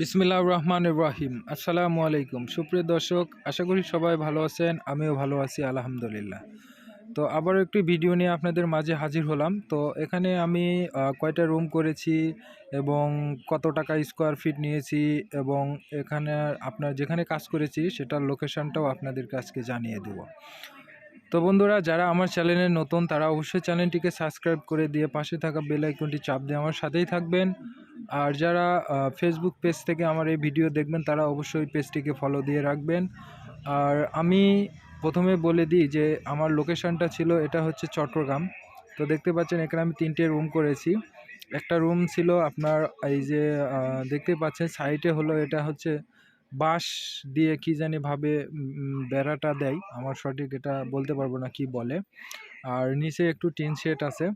বিসমিল্লাহ রহমান ইব্রাহিম আসসালামু আলাইকুম। সুপ্রিয় দর্শক, আশা করি সবাই ভালো আছেন, আমিও ভালো আছি, আলহামদুলিল্লাহ। তো আবার একটি ভিডিও নিয়ে আপনাদের মাঝে হাজির হলাম। তো এখানে আমি কয়টা রুম করেছি এবং কত টাকা স্কোয়ার ফিট নিয়েছি এবং এখানে আপনার যেখানে কাজ করেছি সেটার লোকেশনটাও আপনাদেরকে আজকে জানিয়ে দেবো। তো বন্ধুরা, যারা আমার চ্যানেলে নতুন, তারা অবশ্যই চ্যানেলটিকে সাবস্ক্রাইব করে দিয়ে পাশে থাকা বেল আইকনটি চাপ দিয়ে আমার সাথেই থাকবেন। আর যারা ফেসবুক পেজ থেকে আমার এই ভিডিও দেখবেন, তারা অবশ্যই পেজটিকে ফলো দিয়ে রাখবেন। আর আমি প্রথমে বলে দিই যে, আমার লোকেশনটা ছিল, এটা হচ্ছে চট্টগ্রাম। তো দেখতে পাচ্ছেন, এখানে আমি তিনটে রুম করেছি। একটা রুম ছিল আপনার এই যে দেখতে পাচ্ছেন সাইডে হলো, এটা হচ্ছে বাঁশ দিয়ে কি জানি ভাবে বেড়াটা দেয়। আমার সঠিক এটা বলতে পারব না কি বলে। আর নিচে একটু টিন শেড আছে।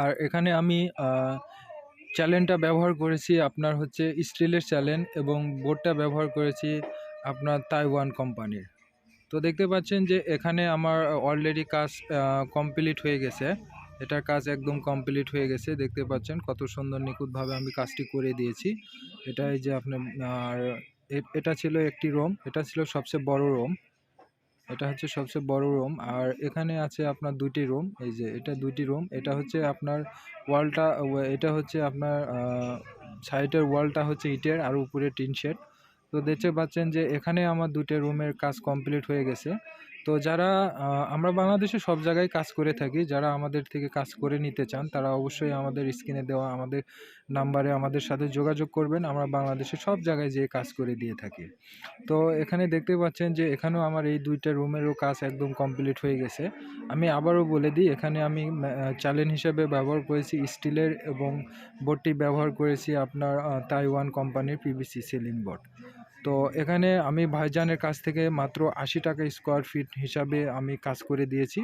আর এখানে আমি চ্যালেনটা ব্যবহার করেছি আপনার হচ্ছে স্টিলের চ্যালেন এবং বোর্ডটা ব্যবহার করেছি আপনার তাইওয়ান কোম্পানির তো দেখতে পাচ্ছেন যে এখানে আমার অলরেডি কাজ কমপ্লিট হয়ে গেছে। এটার কাজ একদম কমপ্লিট হয়ে গেছে। দেখতে পাচ্ছেন কত সুন্দর নিখুঁতভাবে আমি কাজটি করে দিয়েছি। এটাই যে আপনার এটা ছিল একটি রোম এটা ছিল সবচেয়ে বড় রুম এটা হচ্ছে সবচেয়ে বড় রুম আর এখানে আছে আপনার দুটি রুম এই যে এটা দুটি রুম এটা হচ্ছে আপনার ওয়ালটা, এটা হচ্ছে আপনার সাইডের ওয়ালটা হচ্ছে ইটের আর উপরে টিন শেড। তো দেখতে পাচ্ছেন যে এখানে আমার দুটো রুমের কাজ কমপ্লিট হয়ে গেছে। তো যারা আমরা বাংলাদেশে সব জায়গায় কাজ করে থাকি, যারা আমাদের থেকে কাজ করে নিতে চান, তারা অবশ্যই আমাদের স্ক্রিনে দেওয়া আমাদের নাম্বারে আমাদের সাথে যোগাযোগ করবেন। আমরা বাংলাদেশে সব জায়গায় যেয়ে কাজ করে দিয়ে থাকি। তো এখানে দেখতে পাচ্ছেন যে, এখানেও আমার এই দুইটা রুমেরও কাজ একদম কমপ্লিট হয়ে গেছে। আমি আবারও বলে দিই, এখানে আমি চ্যালেঞ্জ হিসেবে ব্যবহার করেছি স্টিলের এবং বোর্ডটি ব্যবহার করেছি আপনার তাইওয়ান কোম্পানির পিভিসি সিলিং বোর্ড তো এখানে আমি ভাইজানের কাছ থেকে মাত্র আশি টাকা স্কোয়ার ফিট হিসাবে আমি কাজ করে দিয়েছি।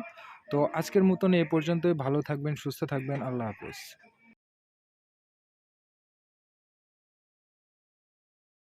তো আজকের মতন এ পর্যন্তই। ভালো থাকবেন, সুস্থ থাকবেন। আল্লাহ হাফেজ।